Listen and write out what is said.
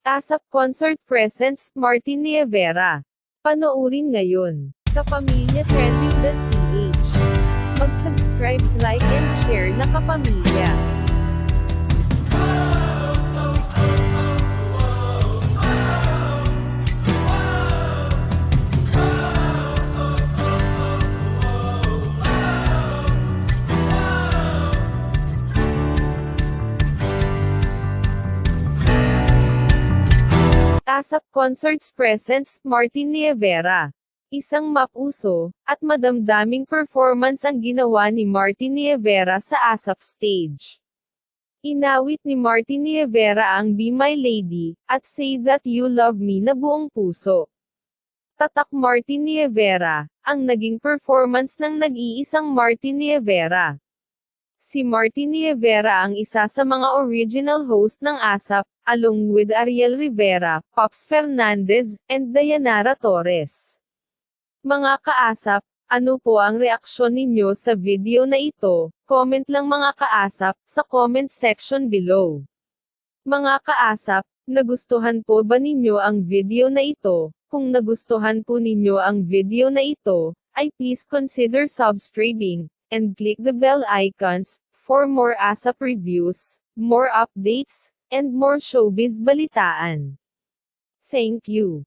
ASAP Concert Presents Martin Nievera. Panoorin ngayon. Kapamilya Trending.ph Mag-subscribe, like, and share na kapamilya. ASAP Concerts presents Martin Nievera. Isang mapuso, at madamdaming performance ang ginawa ni Martin Nievera sa ASAP stage. Inawit ni Martin Nievera ang Be My Lady, at Say That You Love Me na buong puso. Tatak Martin Nievera, ang naging performance ng nag-iisang Martin Nievera. Si Martin Nievera ang isa sa mga original host ng ASAP, along with Ariel Rivera, Pops Fernandez, and Dayanara Torres. Mga kaasap, ano po ang reaksyon ninyo sa video na ito? Comment lang mga kaasap, sa comment section below. Mga kaasap, nagustuhan po ba ninyo ang video na ito? Kung nagustuhan po ninyo ang video na ito, ay please consider subscribing, and click the bell icons, for more ASAP reviews, more updates, and more showbiz balitaan. Thank you.